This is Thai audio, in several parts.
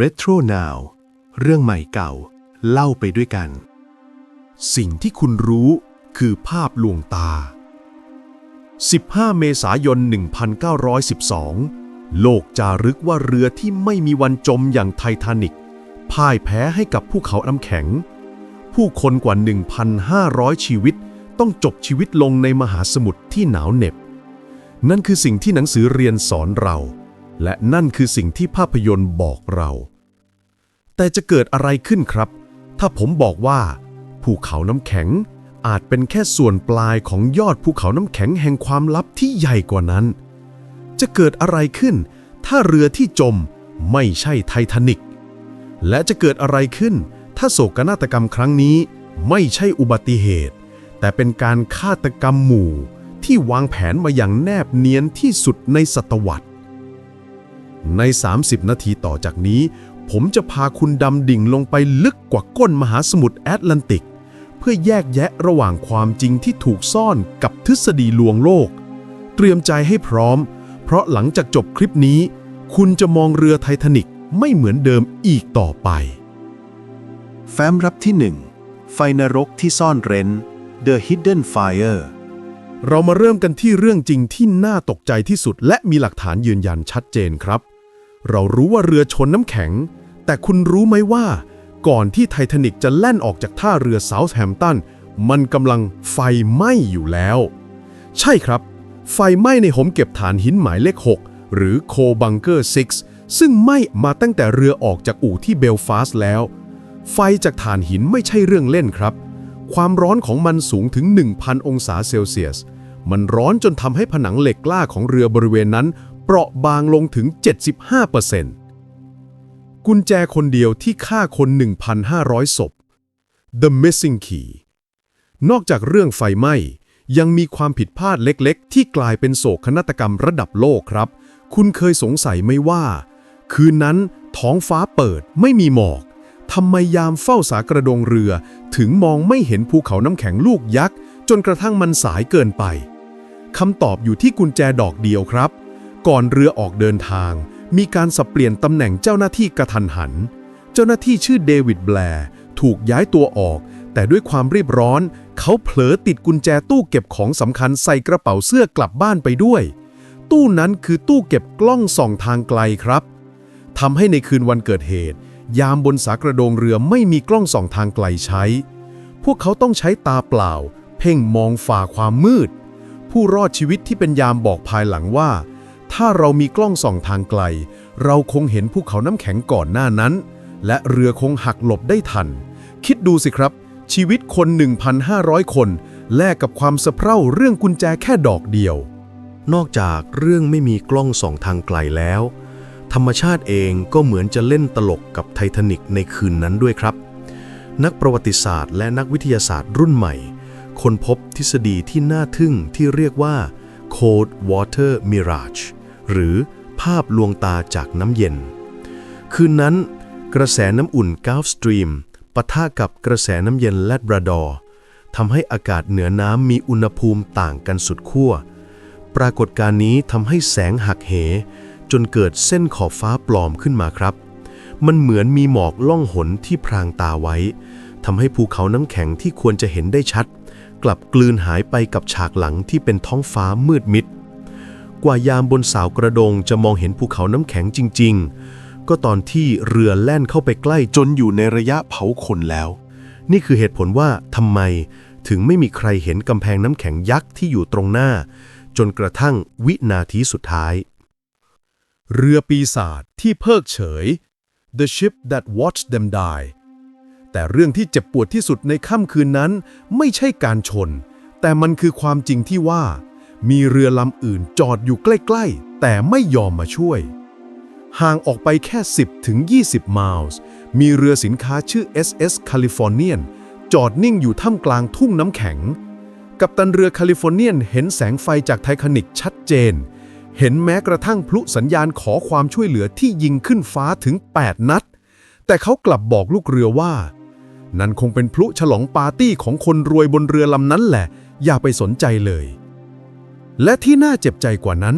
Retro Now เรื่องใหม่เก่า เล่าไปด้วยกัน สิ่งที่คุณรู้คือภาพลวงตา 15 เมษายน 1912 โลกจารึกว่าเรือที่ไม่มีวันจมอย่างไททานิกพ่ายแพ้ให้กับภูเขาน้ำแข็ง ผู้คนกว่า 1,500 ชีวิตต้องจบชีวิตลงในมหาสมุทรที่หนาวเหน็บ นั่นคือสิ่งที่หนังสือเรียนสอนเรา และนั่นคือสิ่งที่ภาพยนตร์บอกเรา แต่จะเกิดอะไรขึ้นครับ ถ้าผมบอกว่า ภูเขาน้ำแข็งอาจเป็นแค่ส่วนปลายของยอดภูเขาน้ำแข็งแห่งความลับที่ใหญ่กว่านั้น จะเกิดอะไรขึ้น ถ้าเรือที่จมไม่ใช่ไททานิก และจะเกิดอะไรขึ้น ถ้าโศกนาฏกรรมครั้งนี้ไม่ใช่อุบัติเหตุ แต่เป็นการฆาตกรรมหมู่ที่วางแผนมาอย่างแนบเนียนที่สุดในศตวรรษ ใน 30 นาทีต่อจากนี้ ผมจะพาคุณดำดิ่งลงไปลึกกว่าก้นมหาสมุทรแอตแลนติก เพื่อแยกแยะระหว่างความจริงที่ถูกซ่อนกับทฤษฎีลวงโลก เตรียมใจให้พร้อม เพราะหลังจากจบคลิปนี้ คุณจะมองเรือไททานิกไม่เหมือนเดิมอีกต่อไป แฟ้มรับที่ 1 ไฟนรกที่ซ่อนเร้น The Hidden Fire เรามาเริ่มกันที่เรื่องจริงที่น่าตกใจที่สุดและมีหลักฐานยืนยันชัดเจนครับ เรารู้ว่าเรือชนน้ำแข็ง แต่คุณรู้ไหมว่า ก่อนที่ไททานิกจะแล่นออกจากท่าเรือเซาท์แฮมป์ตันมันกำลังไฟไหม้อยู่แล้ว ใช่ครับ ไฟไหม้ในหมเก็บฐานหินหมายเลข 6 หรือโคบังเกอร์ 6 ซึ่งไหม้มาตั้งแต่เรือออกจากอู่ที่เบลฟาสต์แล้ว ไฟจากถ่านหินไม่ใช่เรื่องเล่นครับ ความร้อนของมันสูงถึง 1,000 องศาเซลเซียส มันร้อนจนทำให้ผนังเหล็กกล้าของเรือบริเวณนั้น เปราะบางลงถึง 75%กุญแจคนเดียวที่ฆ่าคน 1,500 ศพ The Missing Key นอกจากเรื่องไฟไหม้ ยังมีความผิดพลาดเล็กๆ ที่กลายเป็นโศกนาฏกรรมระดับโลกครับ คุณเคยสงสัยไหมว่า คืนนั้นท้องฟ้าเปิดไม่มีหมอกทำไมยามเฝ้าสากระดงเรือ ถึงมองไม่เห็นภูเขาน้ำแข็งลูกยักษ์ จนกระทั่งมันสายเกินไปคำตอบอยู่ที่กุญแจดอกเดียวครับ ก่อนเรือออกเดินทาง มีการสับเปลี่ยนตำแหน่งเจ้าหน้าที่กระทันหัน เจ้าหน้าที่ชื่อเดวิดแบร์ถูกย้ายตัวออก แต่ด้วยความรีบร้อน เขาเผลอติดกุญแจตู้เก็บของสำคัญใส่กระเป๋าเสื้อกลับบ้านไปด้วย ตู้นั้นคือตู้เก็บกล้องส่องทางไกลครับทำให้ในคืนวันเกิดเหตุ ยามบนสากระโดงเรือไม่มีกล้องส่องทางไกลใช้ พวกเขาต้องใช้ตาเปล่า เพ่งมองฝ่าความมืด ผู้รอดชีวิตที่เป็นยามบอกภายหลังว่า ถ้าเรามีกล้องส่องทางไกล เราคงเห็นภูเขาน้ำแข็งก่อนหน้านั้น และเรือคงหักหลบได้ทัน คิดดูสิครับ ชีวิตคน 1,500 คน แลกกับความสะเพร่าเรื่องกุญแจแค่ดอกเดียว นอกจากเรื่องไม่มีกล้องส่องทางไกลแล้ว ธรรมชาติเองก็เหมือนจะเล่นตลกกับไททานิกในคืนนั้นด้วยครับ นักประวัติศาสตร์ และนักวิทยาศาสตร์รุ่นใหม่ค้นพบทฤษฎีที่น่าทึ่งที่เรียกว่า Cold Water Mirage หรือภาพลวงตาจากน้ำเย็น คืนนั้นกระแสน้ำอุ่น Gulf Stream ปะทะกับกระแสน้ำเย็นแลดบราดอร์ทำให้อากาศเหนือน้ำมีอุณหภูมิต่างกันสุดขั้ว ปรากฏการณ์นี้ทำให้แสงหักเห จนเกิดเส้นขอบฟ้าปลอมขึ้นมาครับ มันเหมือนมีหมอกล่องหนที่พรางตาไว้ทำให้ภูเขาน้ำแข็งที่ควรจะเห็นได้ชัด กลับกลืนหายไปกับฉากหลังที่เป็นท้องฟ้ามืดมิด กว่ายามบนสาวกระดงจะมองเห็นภูเขาน้ำแข็งจริง ๆ ก็ตอนที่เรือแล่นเข้าไปใกล้จนอยู่ในระยะเผาขนแล้ว นี่คือเหตุผลว่าทำไมถึงไม่มีใครเห็นกำแพงน้ำแข็งยักษ์ที่อยู่ตรงหน้า จนกระทั่งวินาทีสุดท้าย เรือปีศาจที่เพิกเฉย The ship that watched them die แต่เรื่องที่เจ็บปวดที่สุดในค่ำคืนนั้น ไม่ใช่การชน แต่มันคือความจริงที่ว่า มีเรือลำอื่นจอดอยู่ใกล้ๆ แต่ไม่ยอมมาช่วย ห่างออกไปแค่ 10 ถึง 20 ไมล์มีเรือสินค้าชื่อ SS Californian จอดนิ่งอยู่ท่ามกลางทุ่งน้ำแข็ง กัปตันเรือแคลิฟอร์เนียนเห็นแสงไฟจากไททานิกชัดเจน เห็นแม้กระทั่งพลุสัญญาณขอความช่วยเหลือที่ยิงขึ้นฟ้าถึง 8 นัด แต่เขากลับบอกลูกเรือว่า นั่นคงเป็นพลุฉลองปาร์ตี้ของคนรวยบนเรือลำนั้นแหละ อย่าไปสนใจเลย และที่น่าเจ็บใจกว่านั้น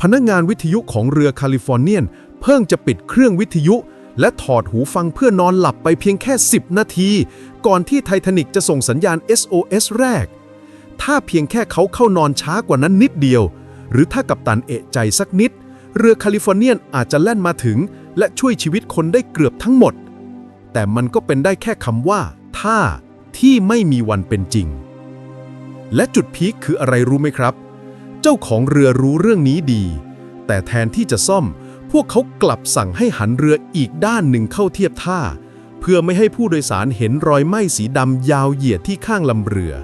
พนักงานวิทยุของเรือแคลิฟอร์เนียน เพิ่งจะปิดเครื่องวิทยุ และถอดหูฟังเพื่อนอนหลับไปเพียงแค่ 10 นาที ก่อนที่ไททานิกจะส่งสัญญาณ SOS แรก ถ้าเพียงแค่เขาเข้านอนช้ากว่านั้นนิดเดียว หรือถ้ากัปตันเอะใจสักนิด เรือแคลิฟอร์เนียนอาจจะแล่นมาถึง และช่วยชีวิตคนได้เกือบทั้งหมด แต่มันก็เป็นได้แค่คำว่า ถ้าที่ไม่มีวันเป็นจริง และจุดพีคคืออะไรรู้ไหมครับ เจ้าของเรือรู้เรื่องนี้ดี แต่แทนที่จะซ่อม พวกเขากลับสั่งให้หันเรืออีกด้านหนึ่งเข้าเทียบท่า เพื่อไม่ให้ผู้โดยสารเห็นรอยไหม้สีดำยาวเหยียดที่ข้างลำเรือ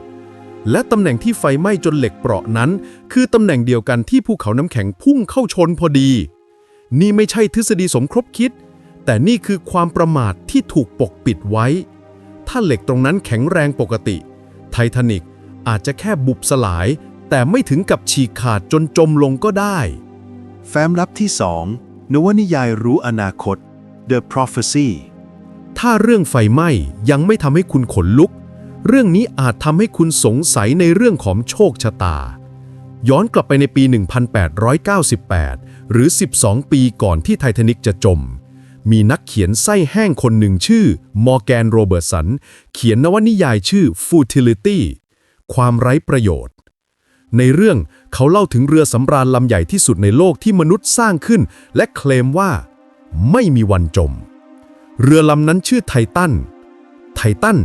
และตำแหน่งที่ไฟไหม้จนเหล็กเปราะนั้น คือตำแหน่งเดียวกันที่ภูเขาน้ำแข็งพุ่งเข้าชนพอดี นี่ไม่ใช่ทฤษฎีสมคบคิด แต่นี่คือความประมาทที่ถูกปกปิดไว้ ถ้าเหล็กตรงนั้นแข็งแรงปกติ ไททานิกอาจจะแค่บุบสลาย แต่ไม่ถึงกับฉีกขาดจนจมลงก็ได้ แฟ้มลับที่2นวนิยายรู้อนาคต The Prophecy ถ้าเรื่องไฟไหม้ยังไม่ทำให้คุณขนลุก เรื่องนี้อาจทำให้คุณสงสัยในเรื่องของโชคชะตา ย้อนกลับไปในปี 1898 หรือ 12 ปีก่อนที่ไททานิกจะจม มีนักเขียนไส้แห้งคนหนึ่งชื่อมอร์แกนโรเบิร์ตสัน เขียนนวนิยายชื่อ Futility ความไร้ประโยชน์ ในเรื่องเขาเล่าถึงเรือสำราญลำใหญ่ที่สุดในโลกที่มนุษย์สร้างขึ้น และเคลมว่า ไม่มีวันจม เรือลำนั้นชื่อไททัน ไททัน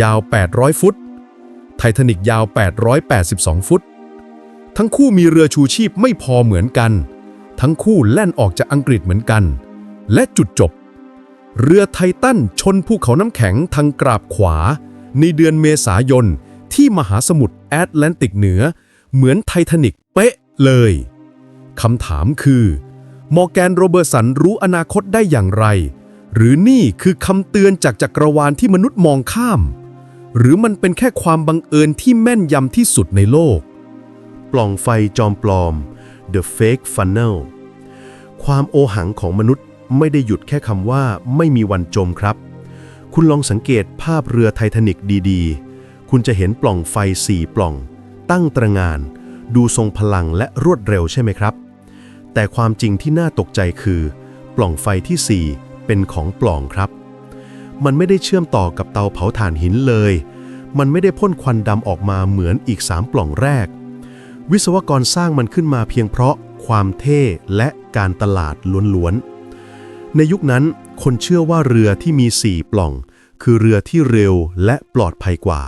ยาว 800 ฟุต ไททานิกยาว 882 ฟุต ทั้งคู่มีเรือชูชีพไม่พอเหมือนกัน ทั้งคู่แล่นออกจากอังกฤษเหมือนกัน และจุดจบ เรือไททันชนภูเขาน้ำแข็งทางกราบขวา ในเดือนเมษายน ที่มหาสมุทรแอตแลนติกเหนือ เหมือนไททานิกเป๊ะเลยคำถามคือ มอร์แกนโรเบอร์สันรู้อนาคตได้อย่างไร หรือนี่คือคำเตือนจากจักรวาลที่มนุษย์มองข้าม หรือมันเป็นแค่ความบังเอิญที่แม่นยำที่สุดในโลก ปล่องไฟจอมปลอม The Fake Funnel ความโอหังของมนุษย์ ไม่ได้หยุดแค่คำว่าไม่มีวันจมครับ คุณลองสังเกตภาพเรือไททานิกดีๆ คุณจะเห็นปล่องไฟสี่ปล่อง ตั้งตระงาน ดูทรงพลังและรวดเร็วใช่ไหมครับ แต่ความจริงที่น่าตกใจคือ ปล่องไฟที่ 4 เป็นของปล่องครับ มันไม่ได้เชื่อมต่อกับเตาเผาถ่านหินเลย มันไม่ได้พ่นควันดำออกมาเหมือนอีก3ปล่องแรก วิศวกรสร้างมันขึ้นมาเพียงเพราะความเท่และการตลาดล้วนๆ ในยุคนั้นคนเชื่อว่าเรือที่มี 4 ปล่อง คือเรือที่เร็วและปลอดภัยกว่า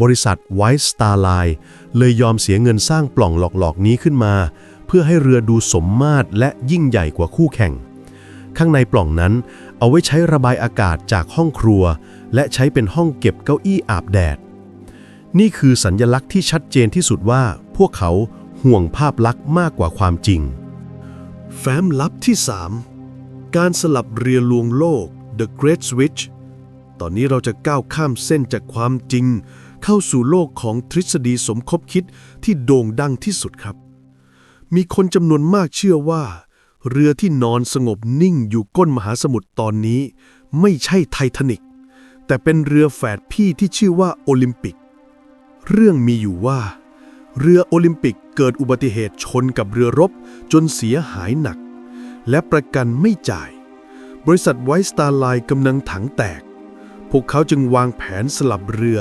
บริษัท White Star Line เลยยอมเสียเงินสร้างปล่องหลอกๆนี้ขึ้นมา เพื่อให้เรือดูสมมาตรและยิ่งใหญ่กว่าคู่แข่ง ข้างในปล่องนั้นเอาไว้ใช้ระบายอากาศจากห้องครัว และใช้เป็นห้องเก็บเก้าอี้อาบแดด นี่คือสัญญลักษณ์ที่ชัดเจนที่สุดว่า พวกเขาห่วงภาพลักษณ์มากกว่าความจริง แฟ้มลับที่ 3 การสลับเรือลวงโลก The Great Switch ตอนนี้เราจะก้าวข้ามเส้นจากความจริง เข้าสู่โลกของทฤษฎีสมคบคิดที่โด่งดังที่สุดครับ มีคนจำนวนมากเชื่อว่า เรือที่นอนสงบนิ่งอยู่ก้นมหาสมุทรตอนนี้ ไม่ใช่ไททานิกแต่เป็นเรือแฝดพี่ที่ชื่อว่าโอลิมปิก เรื่องมีอยู่ว่า เรือโอลิมปิกเกิดอุบัติเหตุชนกับเรือรบจนเสียหายหนัก และประกันไม่จ่าย บริษัทไวสตาร์ไลน์กำลังถังแตก พวกเขาจึงวางแผนสลับเรือ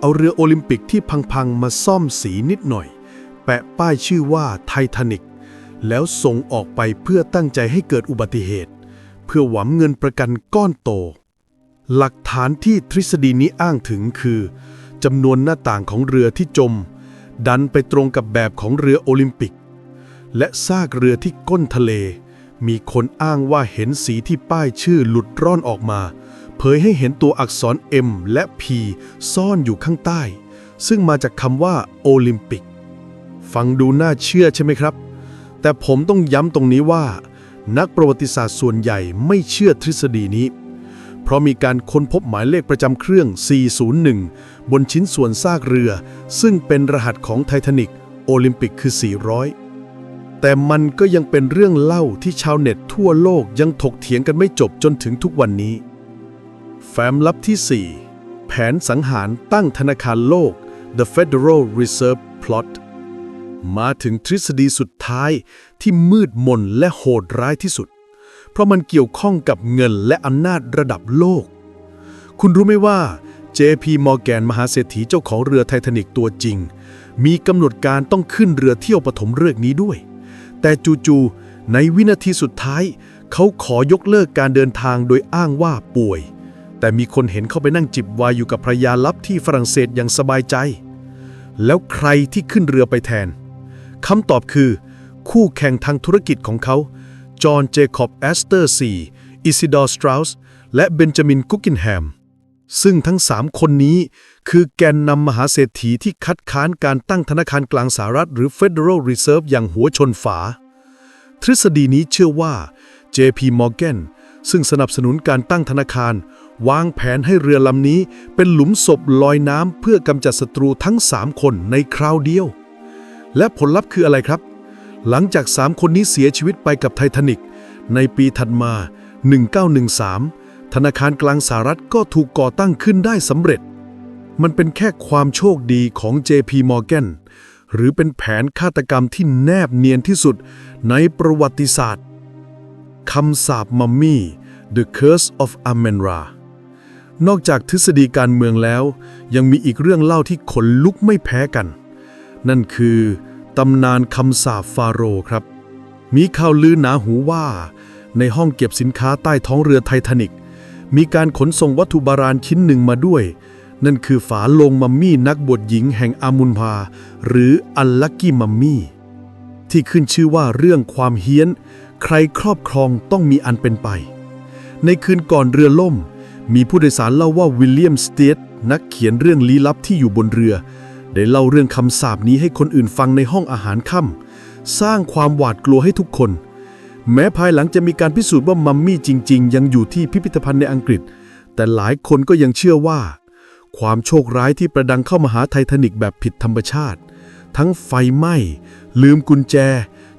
เอาเรือโอลิมปิกที่พังๆมาซ่อมสีนิดหน่อย แปะป้ายชื่อว่าไททานิกแล้วส่งออกไปเพื่อตั้งใจให้เกิดอุบัติเหตุ เพื่อหวังเงินประกันก้อนโต หลักฐานที่ทฤษฎีนี้อ้างถึงคือจำนวนหน้าต่างของเรือที่จม ดันไปตรงกับแบบของเรือโอลิมปิก และซากเรือที่ก้นทะเล มีคนอ้างว่าเห็นสีที่ป้ายชื่อหลุดร่อนออกมา เผยให้เห็นตัวอักษร M และ P ซ่อนอยู่ข้างใต้ ซึ่งมาจากคำว่าโอลิมปิก ฟังดูน่าเชื่อใช่ไหมครับ แต่ผมต้องย้ำตรงนี้ว่า นักประวัติศาสตร์ส่วนใหญ่ไม่เชื่อทฤษฎีนี้ เพราะมีการค้นพบหมายเลขประจำเครื่อง 401 บนชิ้นส่วนซากเรือ ซึ่งเป็นรหัสของไททานิกโอลิมปิกคือ 400 แต่มันก็ยังเป็นเรื่องเล่าที่ชาวเน็ตทั่วโลกยังถกเถียงกันไม่จบจนถึงทุกวันนี้ แฟ้มลับที่ 4 แผนสังหารตั้งธนาคารโลก The Federal Reserve Plot มาถึงทฤษฎีสุดท้ายที่มืดมนและโหดร้ายที่สุด เพราะมันเกี่ยวข้องกับเงินและอำนาจระดับโลก คุณรู้ไหมว่า JP Morgan มหาเศรษฐีเจ้าของเรือไททานิกตัวจริง มีกำหนดการต้องขึ้นเรือเที่ยวปฐมฤกษ์นี้ด้วย แต่จู่ๆในวินาทีสุดท้าย เขาขอยกเลิกการเดินทางโดยอ้างว่าป่วย แต่มีคนเห็นเขาไปนั่งจิบวน์อยู่กับภรรยาลับที่ฝรั่งเศสอย่างสบายใจ แล้วใครที่ขึ้นเรือไปแทนคำตอบคือ คู่แข่งทางธุรกิจของเขา จอห์นเจคอบแอสเตอร์ซีอิซิดอร์สตราวส์และเบนจามินกุกกินแฮม ซึ่งทั้งสามคนนี้ คือแกนนำมหาเศรษฐีที่คัดค้านการตั้งธนาคารกลางสหรัฐหรือ Federal Reserve อย่างหัวชนฝา ทฤษฎีนี้เชื่อว่า JP Morgan ซึ่งสนับสนุนการตั้งธนาคาร วางแผนให้เรือลำนี้เป็นหลุมศพลอยน้ำเพื่อกำจัดศัตรูทั้ง 3 คนในคราวเดียว และผลลัพธ์คืออะไรครับ หลังจาก 3 คนนี้เสียชีวิตไปกับไททานิกในปีถัดมา 1913 ธนาคารกลางสหรัฐก็ถูกก่อตั้งขึ้นได้สำเร็จ มันเป็นแค่ความโชคดีของ JP Morgan หรือเป็นแผนฆาตกรรมที่แนบเนียนที่สุดในประวัติศาสตร์คำสาปมัมมี่ The Curse of Amenra นอกจากทฤษฎีการเมืองแล้ว ยังมีอีกเรื่องเล่าที่ขนลุกไม่แพ้กัน นั่นคือตำนานคำสาปฟาโรครับ มีข่าวลือหนาหูว่า ในห้องเก็บสินค้าใต้ท้องเรือไททานิก มีการขนส่งวัตถุโบราณชิ้นหนึ่งมาด้วย นั่นคือฝาโลงมัมมี่นักบวชหญิงแห่งอามุนพา หรืออัลลักกี้มัมมี่ ที่ขึ้นชื่อว่าเรื่องความเฮี้ยน ใครครอบครองต้องมีอันเป็นไป ในคืนก่อนเรือล่ม มีผู้โดยสารเล่าว่าวิลเลียมสเตียตนักเขียนเรื่องลี้ลับที่อยู่บนเรือ ได้เล่าเรื่องคำสาปนี้ให้คนอื่นฟังในห้องอาหารค่ำสร้างความหวาดกลัวให้ทุกคน แม้ภายหลังจะมีการพิสูจน์ว่ามัมมี่จริง ๆ ยังอยู่ที่พิพิธภัณฑ์ในอังกฤษ แต่หลายคนก็ยังเชื่อว่า ความโชคร้ายที่ประดังเข้ามาหาไททานิกแบบผิดธรรมชาติ ทั้งไฟไหม้ ลืมกุญแจ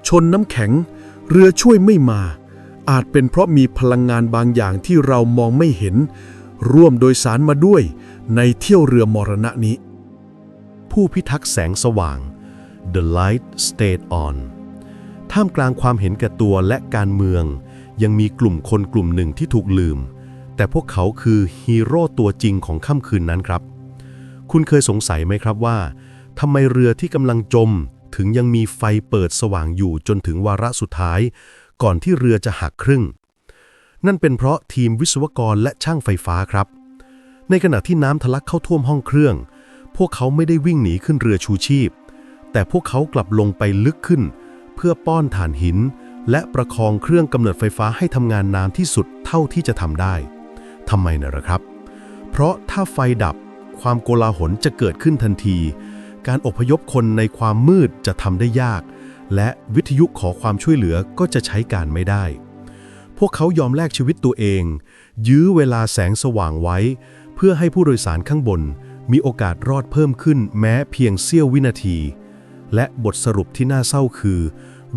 ชนน้ำแข็ง เรือช่วยไม่มา อาจเป็นเพราะมีพลังงานบางอย่างที่เรามองไม่เห็น ร่วมโดยสารมาด้วย ในเที่ยวเรือมรณะนี้ ผู้พิทักษ์แสงสว่าง The light stayed on ท่ามกลางความเห็นแก่ตัวและการเมือง ยังมีกลุ่มคนกลุ่มหนึ่งที่ถูกลืม แต่พวกเขาคือฮีโร่ตัวจริงของค่ำคืนนั้นครับ คุณเคยสงสัยไหมครับว่าทำไมเรือที่กำลังจม ถึงยังมีไฟเปิดสว่างอยู่จนถึงวาระสุดท้าย ก่อนที่เรือจะหักครึ่ง นั่นเป็นเพราะทีมวิศวกรและช่างไฟฟ้าครับ ในขณะที่น้ำทะลักเข้าท่วมห้องเครื่อง พวกเขาไม่ได้วิ่งหนีขึ้นเรือชูชีพ แต่พวกเขากลับลงไปลึกขึ้น เพื่อป้อนถ่านหิน และประคองเครื่องกำเนิดไฟฟ้าให้ทำงานนานที่สุดเท่าที่จะทำได้ทำไมนะละครับ เพราะถ้าไฟดับความโกลาหลจะเกิดขึ้นทันที การอพยพคนในความมืดจะทำได้ยาก และวิทยุขอความช่วยเหลือก็จะใช้การไม่ได้ พวกเขายอมแลกชีวิตตัวเอง ยื้อเวลาแสงสว่างไว้ เพื่อให้ผู้โดยสารข้างบน มีโอกาสรอดเพิ่มขึ้นแม้เพียงเสี้ยววินาที และบทสรุปที่น่าเศร้าคือ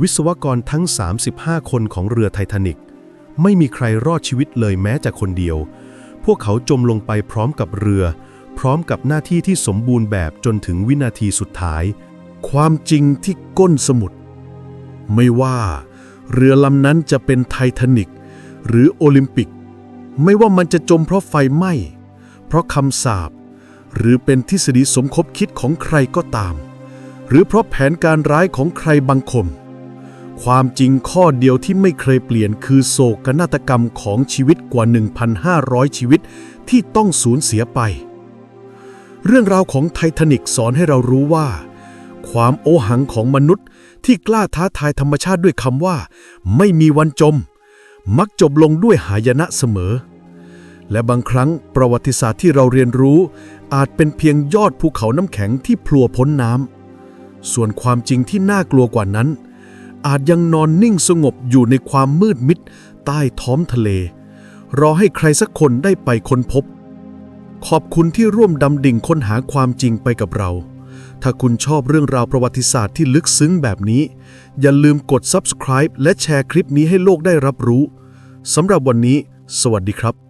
วิศวกรทั้ง 35 คนของเรือไททานิกไม่มีใครรอดชีวิตเลยแม้แต่คนเดียว พวกเขาจมลงไปพร้อมกับเรือ พร้อมกับหน้าที่ที่สมบูรณ์แบบจนถึงวินาทีสุดท้าย ความจริงที่ก้นสมุทรไม่ว่า เรือลำนั้นจะเป็นไททานิกหรือโอลิมปิก ไม่ว่ามันจะจมเพราะไฟไหม้ เพราะคำสาปหรือเป็นทฤษฎีสมคบคิดของใครก็ตาม หรือเพราะแผนการร้ายของใครบางคน ความจริงข้อเดียวที่ไม่เคยเปลี่ยนคือโศกนาฏกรรมของชีวิตกว่า 1,500 ชีวิตที่ต้องสูญเสียไป เรื่องราวของไททานิกสอนให้เรารู้ว่า ความโอหังของมนุษย์ที่กล้าท้าทายธรรมชาติด้วยคำว่า ไม่มีวันจม มักจบลงด้วยหายนะเสมอ และบางครั้งประวัติศาสตร์ที่เราเรียนรู้ อาจเป็นเพียงยอดภูเขาน้ำแข็งที่พลัวพ้นน้ำ ส่วนความจริงที่น่ากลัวกว่านั้น อาจยังนอนนิ่งสงบอยู่ในความมืดมิดใต้ท้องทะเล รอให้ใครสักคนได้ไปค้นพบ ขอบคุณที่ร่วมดำดิ่งค้นหาความจริงไปกับเรา ถ้าคุณชอบเรื่องราวประวัติศาสตร์ที่ลึกซึ้งแบบนี้ อย่าลืมกด subscribe และแชร์คลิปนี้ให้โลกได้รับรู้สำหรับวันนี้ สวัสดีครับ